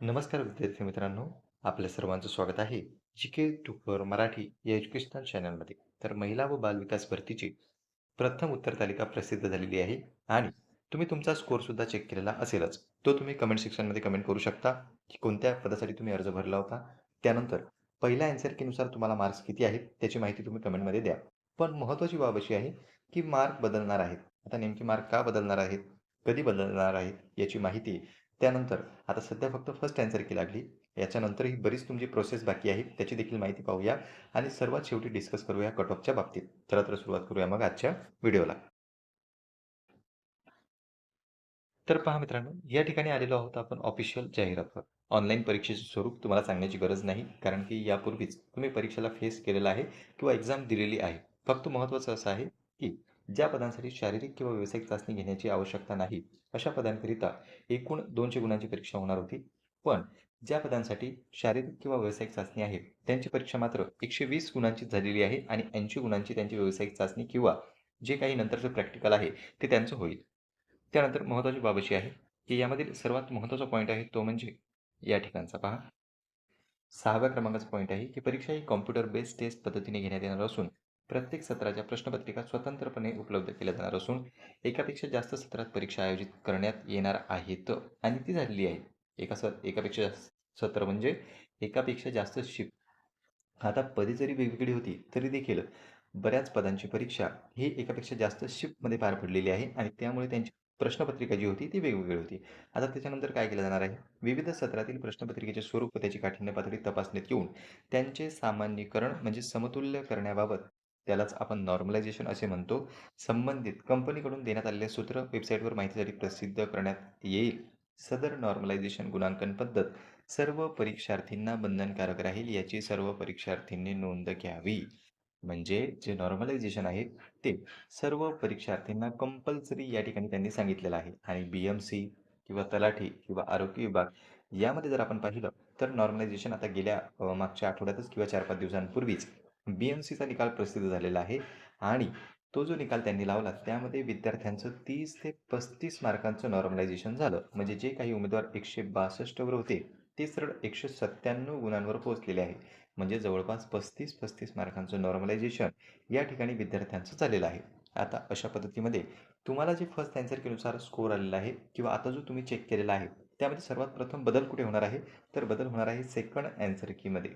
नमस्कार विद्यार्थी मित्रांनो. आपल्या सर्वांचं स्वागत आहे जी के टुकर मराठी या एज्युकेशनल चॅनलमध्ये. तर महिला व बालविकास भरतीची प्रथम उत्तर तालिका प्रसिद्ध झालेली आहे आणि तुम्ही तुमचा स्कोर सुद्धा चेक केलेला असेलच. तो तुम्ही कमेंट सेक्शनमध्ये कमेंट करू शकता की कोणत्या पदासाठी तुम्ही अर्ज भरला होता. त्यानंतर पहिल्या अँसर कीनुसार तुम्हाला मार्क्स किती आहेत त्याची माहिती तुम्ही कमेंटमध्ये द्या. पण महत्त्वाची बाब अशी आहे की मार्क बदलणार आहेत. आता नेमके मार्क का बदलणार आहेत कधी बदलणार आहेत याची माहिती त्यानंतर आता सध्या फक्त फर्स्ट अँसर की लागली. याच्यानंतरही बरीच तुमची प्रोसेस बाकी आहे. त्याची देखील माहिती पाहूया आणि सर्वात शेवटी डिस्कस करूया कट ऑफच्या बाबतीत. चला तर सुरुवात करूया मग आजच्या व्हिडिओला तर पहा मित्रांनो या ठिकाणी आलेलो आहोत आपण ऑफिशियल जाहिरातवर. ऑनलाईन परीक्षेचे स्वरूप तुम्हाला सांगण्याची गरज नाही कारण की यापूर्वीच तुम्ही परीक्षेला फेस केलेला आहे किंवा एक्झाम दिलेली आहे. फक्त महत्त्वाचं असं आहे की ज्या पदांसाठी शारीरिक किंवा व्यावसायिक चाचणी घेण्याची आवश्यकता नाही अशा पदांकरिता एकूण दोनशे गुणांची परीक्षा होणार होती. पण ज्या पदांसाठी शारीरिक किंवा व्यावसायिक चाचणी आहे त्यांची परीक्षा मात्र एकशे वीस गुणांची झालेली आहे आणि ऐंशी गुणांची त्यांची व्यावसायिक चाचणी किंवा जे काही नंतरचं प्रॅक्टिकल आहे ते त्यांचं होईल. त्यानंतर महत्त्वाची बाब अशी आहे की यामधील सर्वात महत्त्वाचा पॉईंट आहे तो म्हणजे या ठिकाणचा. पहा. सहाव्या क्रमांकाचा पॉईंट आहे की परीक्षा ही कॉम्प्युटर बेस्ड टेस्ट पद्धतीने घेण्यात येणार असून प्रत्येक सत्राच्या प्रश्नपत्रिका स्वतंत्रपणे उपलब्ध केल्या जाणार असून एकापेक्षा जास्त सत्रात परीक्षा आयोजित करण्यात येणार आहेत आणि ती झालेली आहे एका सत एकापेक्षा जास्त सत्र म्हणजे एकापेक्षा जास्त शिफ्ट आता पदे जरी वेगवेगळी होती तरी देखील बऱ्याच पदांची परीक्षा ही एकापेक्षा जास्त शिफ्टमध्ये पार पडलेली आहे आणि त्यामुळे त्यांची प्रश्नपत्रिका जी होती ती वेगवेगळी होती. आता त्याच्यानंतर काय केलं जाणार आहे? विविध सत्रातील प्रश्नपत्रिकेचे स्वरूप व त्याची काठिण्य पातळी तपासण्यात येऊन त्यांचे सामान्यीकरण म्हणजे समतुल्य करण्याबाबत त्यालाच आपण नॉर्मलायझेशन असे म्हणतो. संबंधित कंपनीकडून देण्यात आलेले सूत्र वेबसाईटवर माहितीसाठी प्रसिद्ध करण्यात येईल. सदर नॉर्मलायझेशन गुणांकन पद्धत सर्व परीक्षार्थींना बंधनकारक राहील याची सर्व परीक्षार्थींनी नोंद घ्यावी. म्हणजे जे नॉर्मलायझेशन आहे ते सर्व परीक्षार्थींना कंपल्सरी या ठिकाणी त्यांनी सांगितलेलं आहे. आणि बी एम सी किंवा तलाठी किंवा आरोग्य विभाग यामध्ये जर आपण पाहिलं तर नॉर्मलायझेशन आता गेल्या मागच्या आठवड्यातच किंवा चार पाच दिवसांपूर्वीच बी एम सीचा निकाल प्रसिद्ध झालेला आहे. आणि तो जो निकाल त्यांनी लावला त्यामध्ये विद्यार्थ्यांचं तीस ते पस्तीस मार्कांचं नॉर्मलायझेशन झालं. म्हणजे जे काही उमेदवार एकशे बासष्टवर होते ते सरळ एकशे सत्त्याण्णव गुणांवर पोहोचलेले आहे म्हणजे जवळपास पस्तीस पस्तीस मार्कांचं नॉर्मलायझेशन या ठिकाणी विद्यार्थ्यांचं झालेलं आहे. आता अशा पद्धतीमध्ये तुम्हाला जे फर्स्ट अँसर केनुसार स्कोर आलेला आहे किंवा आता जो तुम्ही चेक केलेला आहे त्यामध्ये सर्वात प्रथम बदल कुठे होणार आहे? तर बदल होणार आहे सेकंड अँसर कीमध्ये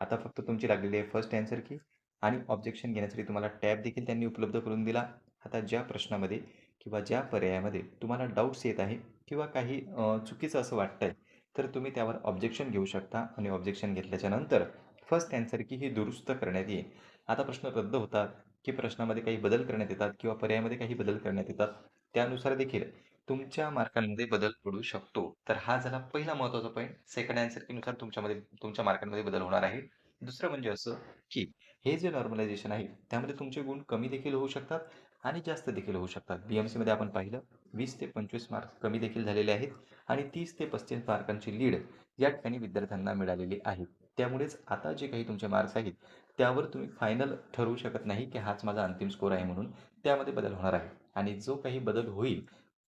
आता फक्त तुमची लागलेली आहे फर्स्ट अँसर की आणि ऑब्जेक्शन घेण्यासाठी तुम्हाला टॅब देखील त्यांनी उपलब्ध करून दिला. आता ज्या प्रश्नामध्ये किंवा ज्या पर्यायामध्ये तुम्हाला डाऊट्स येत आहे किंवा काही चुकीचं असं वाटतं आहे तर तुम्ही त्यावर ऑब्जेक्शन घेऊ शकता आणि ऑब्जेक्शन घेतल्याच्या नंतर फर्स्ट अँसर की ही दुरुस्त करण्यात येईल. आता प्रश्न रद्द होतात की प्रश्नामध्ये काही बदल करण्यात येतात किंवा पर्यायामध्ये काही बदल करण्यात येतात त्यानुसार देखील तुमच्या मार्कांमध्ये बदल पडू शकतो. तर हा झाला पहिला महत्त्वाचा पॉईंट सेकंड आन्सर कीनुसार तुमच्यामध्ये तुमच्या मार्कांमध्ये बदल होणार आहे. दुसरं म्हणजे असं की हे जे नॉर्मलायझेशन आहे त्यामध्ये तुमचे गुण कमी देखील होऊ शकतात आणि जास्त देखील होऊ शकतात. बी एम सीमध्ये आपण पाहिलं वीस ते पंचवीस मार्क्स कमी देखील झालेले आहेत आणि तीस ते पस्तीस मार्कांची लीड या ठिकाणी विद्यार्थ्यांना मिळालेली आहे. त्यामुळेच आता जे काही तुमचे मार्क्स आहेत त्यावर तुम्ही फायनल ठरवू शकत नाही की हाच माझा अंतिम स्कोर आहे म्हणून त्यामध्ये बदल होणार आहे. आणि जो काही बदल होईल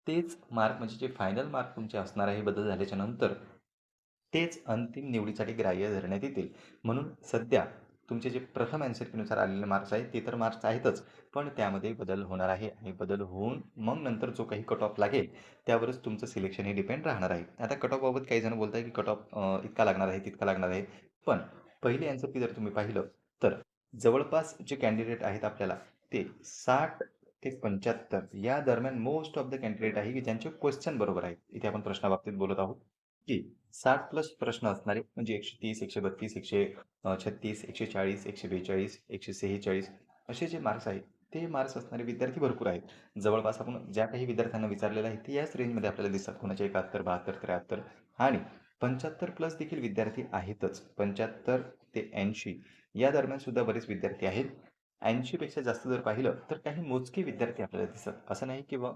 तेच मार्क म्हणजे जे फायनल मार्क तुमचे असणार आहे बदल झाल्याच्यानंतर तेच अंतिम निवडीसाठी ग्राह्य धरण्यात येतील. म्हणून सध्या तुमचे जे प्रथम अँसर आलेले मार्क्स आहेत ते तर मार्क्स आहेतच पण त्यामध्ये बदल होणार आहे आणि बदल होऊन मग नंतर जो काही कट ऑफ लागेल त्यावरच तुमचं सिलेक्शन हे डिपेंड राहणार आहे. आता कट ऑफबाबत काही जण बोलत आहे की कट ऑफ इतका लागणार आहे तितका लागणार आहे. पण पहिले अँसर की जर तुम्ही पाहिलं तर जवळपास जे कॅन्डिडेट आहेत आपल्याला ते साठ ते पंच्याहत्तर. या दरम्यान मोस्ट ऑफ द कॅन्डिडेट आहे की ज्यांचे क्वेश्चन बरोबर आहेत. इथे आपण प्रश्नाबाबतीत बोलत आहोत की साठ प्लस प्रश्न असणारे म्हणजे एकशे तीस एकशे बत्तीस एकशे छत्तीस एकशे चाळीस एकशे बेचाळीस एकशे सेहेचाळीस असे जे मार्क्स आहेत ते मार्क्स असणारे विद्यार्थी भरपूर आहेत. जवळपास आपण ज्या काही विद्यार्थ्यांना विचारलेलं आहे ते याच रेंजमध्ये आपल्याला दिसतात. कोणाचे एकाहत्तर बहात्तर त्र्याहत्तर आणि पंच्याहत्तर प्लस देखील विद्यार्थी आहेतच. पंच्याहत्तर ते ऐंशी. या दरम्यान सुद्धा बरेच विद्यार्थी आहेत. ऐंशीपेक्षा जास्त जर पाहिलं तर काही मोजके विद्यार्थी आपल्याला दिसतात. असं नाही किंवा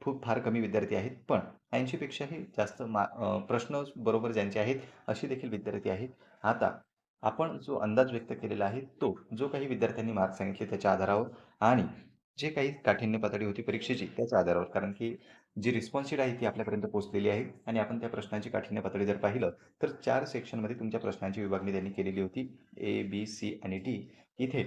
खूप फार कमी विद्यार्थी आहेत पण ऐंशीपेक्षाही जास्त मा प्रश्न बरोबर ज्यांचे आहेत असे देखील विद्यार्थी आहेत. आता आपण जो अंदाज व्यक्त केलेला आहे तो जो काही विद्यार्थ्यांनी मार्क सांगितले त्याच्या आधारावर आणि जे काही काठिण्य पातळी होती परीक्षेची त्याच्या आधारावर. कारण की जी रिस्पॉन्स आहे ती आपल्यापर्यंत पोहोचलेली आहे आणि आपण त्या प्रश्नांची काठिण्य पातळी जर पाहिलं तर चार सेक्शनमध्ये तुमच्या प्रश्नांची विभागणी त्यांनी केलेली होती ए बी सी आणि डी इथे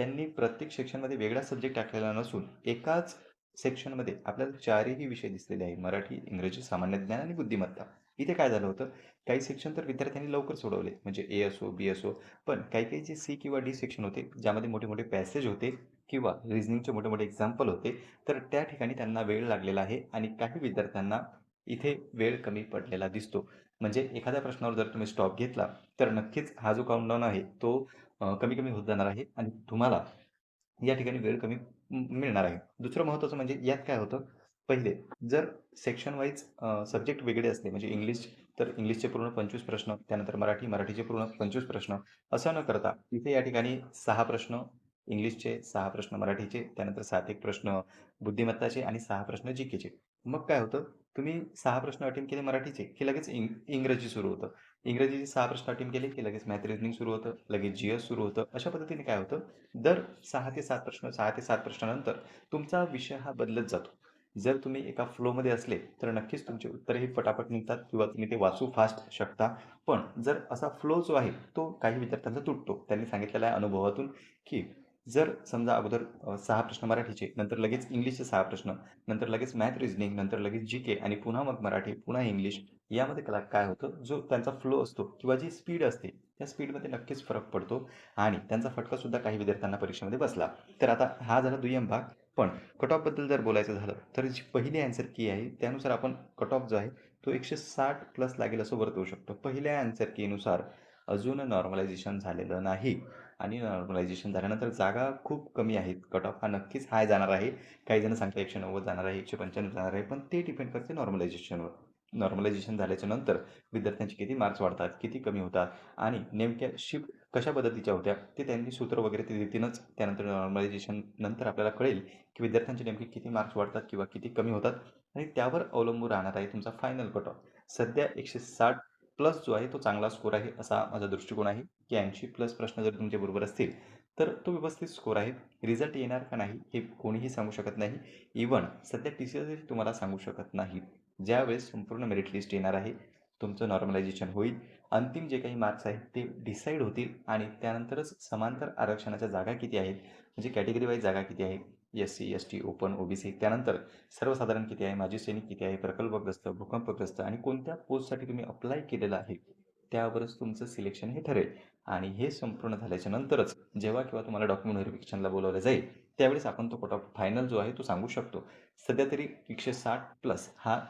त्यांनी प्रत्येक सेक्शनमध्ये वेगळा सब्जेक्ट टाकलेला नसून एकाच सेक्शनमध्ये आपल्याला चारही विषय दिसलेले आहे. मराठी इंग्रजी सामान्य ज्ञान आणि बुद्धिमत्ता. इथे काय झालं होतं? काही सेक्शन तर विद्यार्थ्यांनी लवकर सोडवले. म्हणजे ए असो बी असो. पण काही काही जे सी किंवा डी सेक्शन होते ज्यामध्ये मोठे मोठे पॅसेज होते किंवा रिझनिंगचे मोठे मोठे एक्झाम्पल होते तर त्या ठिकाणी त्यांना वेळ लागलेला आहे आणि काही विद्यार्थ्यांना इथे वेळ कमी पडलेला दिसतो. म्हणजे एखाद्या प्रश्नावर जर तुम्ही स्टॉप घेतला तर नक्कीच हा जो काउंटडाऊन आहे तो कमी कमी होत जाणार आहे आणि तुम्हाला या ठिकाणी वेळ कमी मिळणार आहे. दुसरं महत्त्वाचं म्हणजे यात काय होतं? पहिले जर सेक्शन वाईज सब्जेक्ट वेगळे असले म्हणजे इंग्लिश तर इंग्लिशचे पूर्ण पंचवीस प्रश्न त्यानंतर मराठी मराठीचे पूर्ण पंचवीस प्रश्न असं न करता इथे या ठिकाणी सहा प्रश्न इंग्लिशचे सहा प्रश्न मराठीचे त्यानंतर सात एक प्रश्न बुद्धिमत्ताचे आणि सहा प्रश्न जी केचे मग काय होतं? तुम्ही सहा प्रश्न अटेम्प केले मराठीचे की लगेच इंग इंग्रजी सुरू होतं. इंग्रजीचे सहा प्रश्न अटेम्प केले की लगेच मॅथ रिजनिंग सुरू होतं लगेच जी एस सुरू होतं. अशा पद्धतीने काय होतं? दर सहा ते सात प्रश्न सहा ते सात प्रश्नानंतर तुमचा विषय हा बदलत जातो. जर तुम्ही एका फ्लोमध्ये असले तर नक्कीच तुमचे उत्तरही फटाफट निघतात किंवा तुम्ही ते वाचू फास्ट शकता. पण जर असा फ्लो जो आहे तो काही विद्यार्थ्यांचा तुटतो. त्यांनी सांगितलेला आहे अनुभवातून की जर समजा अगोदर सहा प्रश्न मराठीचे नंतर लगेच इंग्लिशचे सहा प्रश्न नंतर लगेच मॅथ रिजनिंग नंतर लगेच जी के आणि पुन्हा मग मराठी पुन्हा इंग्लिश यामध्ये कला काय होतं? जो त्यांचा फ्लो असतो किंवा जी स्पीड असते त्या स्पीडमध्ये नक्कीच फरक पडतो आणि त्यांचा फटकासुद्धा काही विद्यार्थ्यांना परीक्षेमध्ये बसला. तर आता हा झाला दुय्यम भाग पण कट ऑफबद्दल जर बोलायचं झालं तर जी पहिली अँसर की आहे त्यानुसार आपण कट ऑफ जो आहे तो एकशे साठ प्लस लागेल असं वर्तवू शकतो. पहिल्या ॲन्सर कीनुसार अजून नॉर्मलायझेशन झालेलं नाही. आणि नॉर्मलायझेशन झाल्यानंतर जागा खूप कमी आहेत. कट ऑफ हा नक्कीच हाय जाणार आहे. काही जण सांगतात एकशे नव्वद जाणार आहे एकशे पंच्याण्णव जाणार आहे पण ते डिपेंड करते नॉर्मलायझेशनवर नॉर्मलायझेशन झाल्याच्यानंतर विद्यार्थ्यांचे किती मार्क्स वाढतात किती कमी होतात आणि नेमक्या शिफ्ट कशा पद्धतीच्या होत्या ते त्यांनी सूत्र वगैरे ते देतीलच त्यानंतर नॉर्मलायझेशन नंतर आपल्याला कळेल की विद्यार्थ्यांचे नेमके किती मार्क्स वाढतात किंवा किती कमी होतात आणि त्यावर अवलंबून राहणार आहे तुमचा फायनल कट ऑफ सध्या एकशे साठ प्लस जो आहे तो चांगला स्कोर आहे असा माझा दृष्टिकोन आहे. की ऐंशी प्लस प्रश्न जर तुमचे बरोबर असतील तर तो व्यवस्थित स्कोर आहे. रिझल्ट येणार का नाही हे कोणीही सांगू शकत नाही. इवन सध्या टी सी एस तुम्हाला सांगू शकत नाही. ज्यावेळेस संपूर्ण मेरिट लिस्ट येणार आहे तुमचं नॉर्मलायझेशन होईल. अंतिम जे काही मार्क्स आहेत ते डिसाईड होतील आणि त्यानंतरच समांतर आरक्षणाच्या जागा किती आहेत म्हणजे कॅटेगरी वाईज जागा किती आहेत S C S T open O B C त्यानंतर सर्वसाधारण किती आहे माजी सैनिक किती आहे प्रकल्पग्रस्त भूकंपग्रस्त आणि कोणत्या पोस्टसाठी तुम्ही अप्लाय केलेलं आहे त्यावरच तुमचं सिलेक्शन हे ठरेल. आणि हे संपूर्ण झाल्याच्या नंतरच जेव्हा किंवा तुम्हाला डॉक्युमेंट व्हेरिफिकेशनला बोलवलं जाईल त्यावेळेस आपण तो कट ऑफ फायनल जो आहे तो सांगू शकतो. सध्या तरी एकशे साठ प्लस हा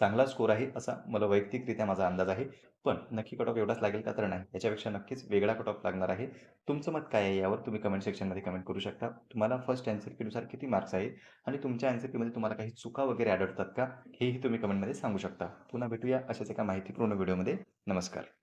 चांगला स्कोर आहे असा मला वैयक्तिकरित्या माझा अंदाज आहे. पण नक्की कट ऑफ एवढाच लागेल का तर नाही. याच्यापेक्षा नक्कीच वेगळा कट ऑफ लागणार आहे. तुमचं मत काय आहे यावर तुम्ही कमेंट सेक्शनमध्ये कमेंट करू शकता. तुम्हाला फर्स्ट अँसर कीनुसार किती मार्क्स आहे आणि तुमच्या अँसर कीमध्ये तुम्हाला काही चुका वगैरे आढळतात का हेही तुम्ही कमेंटमध्ये सांगू शकता. पुन्हा भेटूया अशाच एका माहितीपूर्ण व्हिडिओमध्ये नमस्कार.